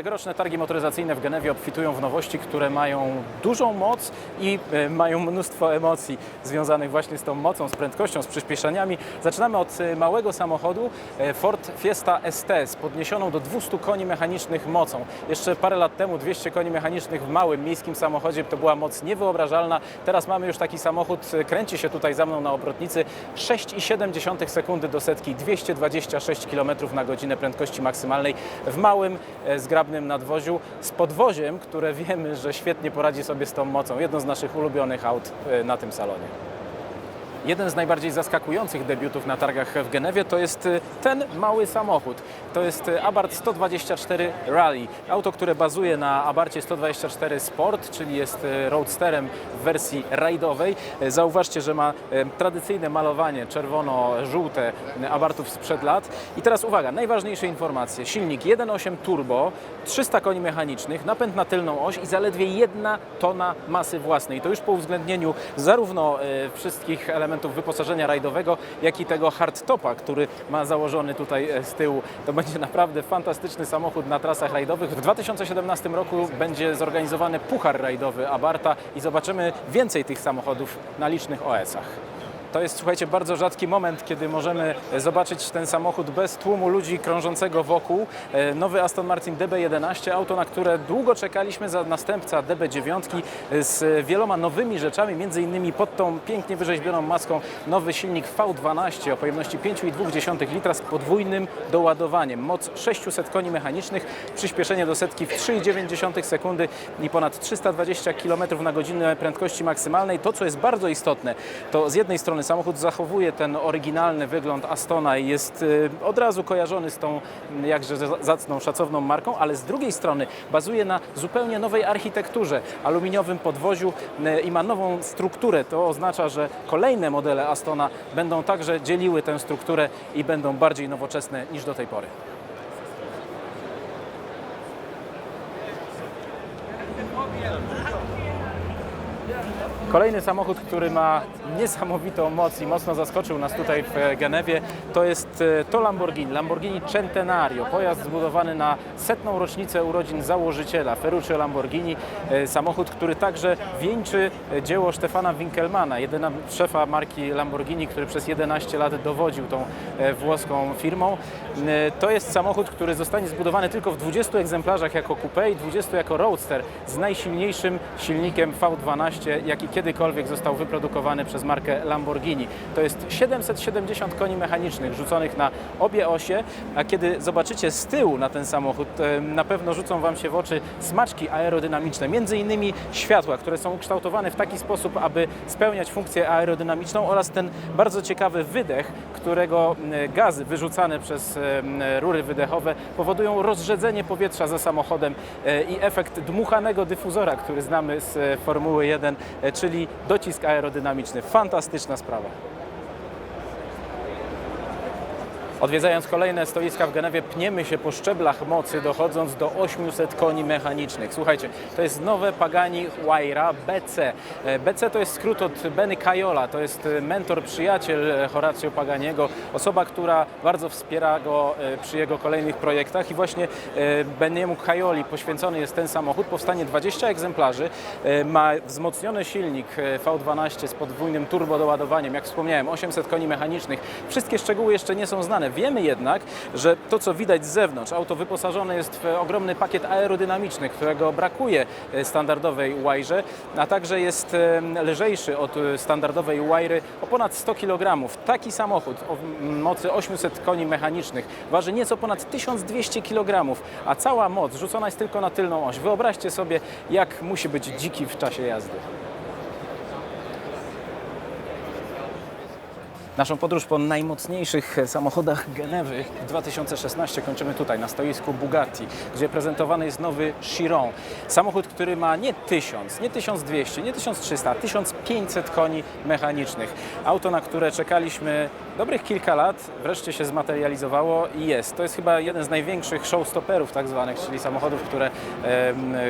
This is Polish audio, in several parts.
Tegoroczne targi motoryzacyjne w Genewie obfitują w nowości, które mają dużą moc i e, mają mnóstwo emocji związanych właśnie z tą mocą, z prędkością, z przyspieszeniami. Zaczynamy od e, małego samochodu e, Ford Fiesta ST z podniesioną do 200 koni mechanicznych mocą. Jeszcze parę lat temu 200 koni mechanicznych w małym miejskim samochodzie to była moc niewyobrażalna. Teraz mamy już taki samochód, kręci się tutaj za mną na obrotnicy 6,7 sekundy do setki, 226 km na godzinę prędkości maksymalnej w małym, e, zgrabnym nadwoziu z podwoziem, które wiemy, że świetnie poradzi sobie z tą mocą. Jedno z naszych ulubionych aut e, na tym salonie. Jeden z najbardziej zaskakujących debiutów na targach w Genewie to jest y, ten mały samochód. To jest y, Abarth 124 Rally. Auto, które bazuje na Abarcie 124 Sport, czyli jest y, roadsterem w wersji rajdowej. Zauważcie, że ma tradycyjne malowanie czerwono-żółte Abartów sprzed lat. I teraz uwaga, najważniejsze informacje. Silnik 1.8 turbo, 300 koni mechanicznych, napęd na tylną oś i zaledwie jedna tona masy własnej. To już po uwzględnieniu zarówno wszystkich elementów wyposażenia rajdowego, jak i tego hardtopa, który ma założony tutaj e, z tyłu. To będzie naprawdę fantastyczny samochód na trasach rajdowych. W 2017 roku będzie zorganizowany Puchar Rajdowy Abarta i zobaczymy więcej tych samochodów na licznych OS-ach. To jest, słuchajcie, bardzo rzadki moment, kiedy możemy zobaczyć ten samochód bez tłumu ludzi krążącego wokół. E, Nowy Aston Martin DB11, auto, na które długo czekaliśmy za następca DB9 z wieloma nowymi rzeczami, między innymi pod tą pięknie wyrzeźbioną maską nowy silnik V12 o pojemności 5,2 litra z podwójnym doładowaniem. Moc 600 koni mechanicznych, przyspieszenie do setki w 3,9 sekundy i ponad 320 km na godzinę prędkości maksymalnej. To, co jest bardzo istotne, to z jednej strony samochód zachowuje ten oryginalny wygląd Astona i jest y, od razu kojarzony z tą jakże za- zacną, szacowną marką, ale z drugiej strony bazuje na zupełnie nowej architekturze, aluminiowym podwoziu i ma nową strukturę. To oznacza, że kolejne modele Astona będą także dzieliły tę strukturę i będą bardziej nowoczesne niż do tej pory. Kolejny samochód, który ma niesamowitą moc i mocno zaskoczył nas tutaj w Genewie, to jest e, to Lamborghini, Lamborghini Centenario, pojazd zbudowany na setną rocznicę urodzin założyciela Ferruccio Lamborghini, E, samochód, który także wieńczy e, dzieło Stefana Winkelmana, jedyna szefa marki Lamborghini, który przez 11 lat dowodził tą włoską firmą. To jest samochód, który zostanie zbudowany tylko w 20 egzemplarzach jako coupé i 20 jako roadster z najsilniejszym silnikiem V12, jaki kiedykolwiek został wyprodukowany przez markę Lamborghini. To jest 770 koni mechanicznych rzuconych na obie osie, a kiedy zobaczycie z tyłu na ten samochód, na pewno rzucą Wam się w oczy smaczki aerodynamiczne, między innymi światła, które są ukształtowane w taki sposób, aby spełniać funkcję aerodynamiczną oraz ten bardzo ciekawy wydech, którego gazy wyrzucane przez rury wydechowe powodują rozrzedzenie powietrza za samochodem e, i efekt dmuchanego dyfuzora, który znamy z e, Formuły 1, e, czyli docisk aerodynamiczny. Fantastyczna sprawa. Odwiedzając kolejne stoiska w Genewie, pniemy się po szczeblach mocy, dochodząc do 800 koni mechanicznych. Słuchajcie, to jest nowe Pagani Huayra BC. E, BC to jest skrót od Benny Cajola, to jest e, mentor, przyjaciel e, Horacio Paganiego, osoba, która bardzo wspiera go przy jego kolejnych projektach i właśnie Benniemu Cajoli poświęcony jest ten samochód. Powstanie 20 egzemplarzy, ma wzmocniony silnik e, V12 z podwójnym turbodoładowaniem, jak wspomniałem, 800 koni mechanicznych. Wszystkie szczegóły jeszcze nie są znane. Wiemy jednak, że to co widać z zewnątrz, auto wyposażone jest w ogromny pakiet aerodynamiczny, którego brakuje e, standardowej Wajrze, a także jest lżejszy od e, standardowej Wajry o ponad 100 kg. Taki samochód o mocy 800 koni mechanicznych waży nieco ponad 1200 kg, a cała moc rzucona jest tylko na tylną oś. Wyobraźcie sobie, jak musi być dziki w czasie jazdy. Naszą podróż po najmocniejszych samochodach Genewy w 2016 kończymy tutaj, na stoisku Bugatti, gdzie prezentowany jest nowy Chiron. Samochód, który ma nie 1000, nie 1200, nie 1300, a 1500 koni mechanicznych. Auto, na które czekaliśmy Dobrych kilka lat wreszcie się zmaterializowało i jest. To jest chyba jeden z największych showstopperów tak zwanych, czyli samochodów, które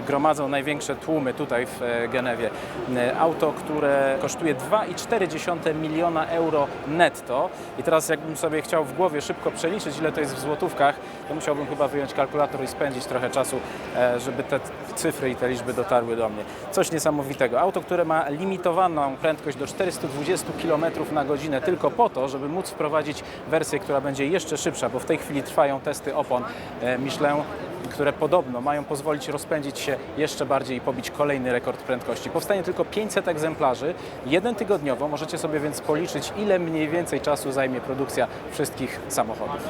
gromadzą największe tłumy tutaj w e, Genewie. E, Auto, które kosztuje 2,4 miliona euro netto i teraz jakbym sobie chciał w głowie szybko przeliczyć, ile to jest w złotówkach, to musiałbym chyba wyjąć kalkulator i spędzić trochę czasu, e, żeby te cyfry i te liczby dotarły do mnie. Coś niesamowitego. Auto, które ma limitowaną prędkość do 420 km na godzinę tylko po to, żeby móc wprowadzić wersję, która będzie jeszcze szybsza, bo w tej chwili trwają testy opon e, Michelin, które podobno mają pozwolić rozpędzić się jeszcze bardziej i pobić kolejny rekord prędkości. Powstanie tylko 500 egzemplarzy, jeden tygodniowo. Możecie sobie więc policzyć, ile mniej więcej czasu zajmie produkcja wszystkich samochodów.